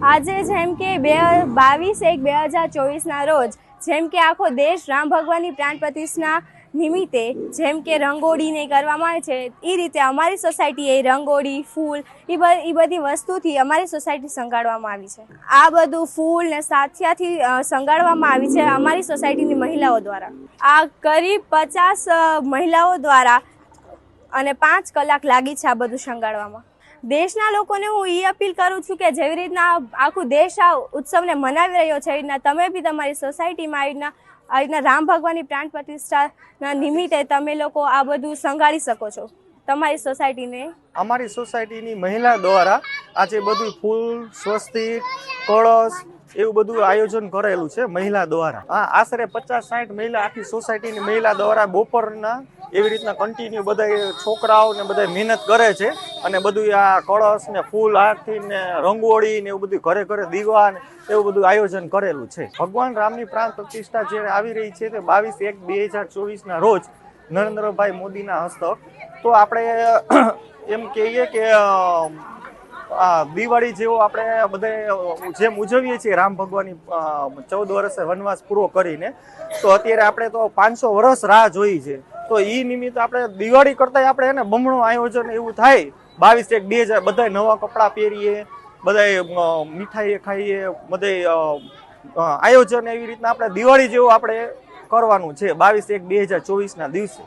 આજે જેમ કે બે બાવીસ એક બે હજાર ચોવીસના રોજ, જેમ કે આખો દેશ રામ ભગવાનની પ્રાણ પ્રતિષ્ઠા નિમિત્તે જેમ કે રંગોળીને કરવામાં આવે છે, એ રીતે અમારી સોસાયટીએ રંગોળી, ફૂલ, એ બધી વસ્તુથી અમારી સોસાયટી સંગાડવામાં આવી છે. આ બધું ફૂલ ને સાથિયાથી સંગાડવામાં આવી છે અમારી સોસાયટીની મહિલાઓ દ્વારા. આ કરીબ પચાસ મહિલાઓ દ્વારા અને પાંચ કલાક લાગી છે આ બધું શણગારવામાં દેશના લોકોને હું એ અપીલ કરું છું કે જેવી રીતના આખું દેશ આ ઉત્સવને મનાવી રહ્યો છે એવી રીતના તમે બી તમારી સોસાયટીમાં આવી રીતના આવી રીતના રામ ભગવાનની પ્રાણ પ્રતિષ્ઠાના નિમિત્તે તમે લોકો આ બધું સંગાળી શકો છો, તમારી સોસાયટીને. અમારી સોસાયટીની મહિલા દ્વારા આજે બધું ફૂલ સ્વસ્તિક કળશ એવું બધું આયોજન કરેલું છે મહિલા દ્વારા. આશરે પચાસ સાઠ મહિલા આખી સોસાયટીની મહિલા દ્વારા બપોરના એવી રીતના કન્ટિન્યુ બધા છોકરાઓ ને બધા મહેનત કરે છે અને બધું આ કળશ ને ફૂલ આખી ને રંગોળી ને એવું બધું ઘરે ઘરે દીવા ને એવું બધું આયોજન કરેલું છે. ભગવાન રામની પ્રાણ પ્રતિષ્ઠા જે આવી રહી છે તે બાવીસ એક બે હજાર ચોવીસના રોજ નરેન્દ્રભાઈ મોદીના હસ્તક. તો આપણે એમ કહીએ કે આ દિવાળી જેવો આપણે બધે જેમ ઉજવીએ છીએ રામ ભગવાનની ચૌદ વર્ષે વનવાસ પૂરો કરીને, તો અત્યારે આપણે તો પાંચસો વર્ષ રાહ જોઈ છે. તો એ નિમિત્તે આપણે દિવાળી કરતા આપણે એને બમણું આયોજન એવું થાય. બાવીસ એક બે હજાર બધા નવા કપડાં પહેરીએ બધા મીઠાઈ ખાઈએ બધે આયોજન એવી રીતના આપણે દિવાળી જેવું આપણે કરવાનું છે બાવીસ એક બે હજાર ચોવીસના દિવસે.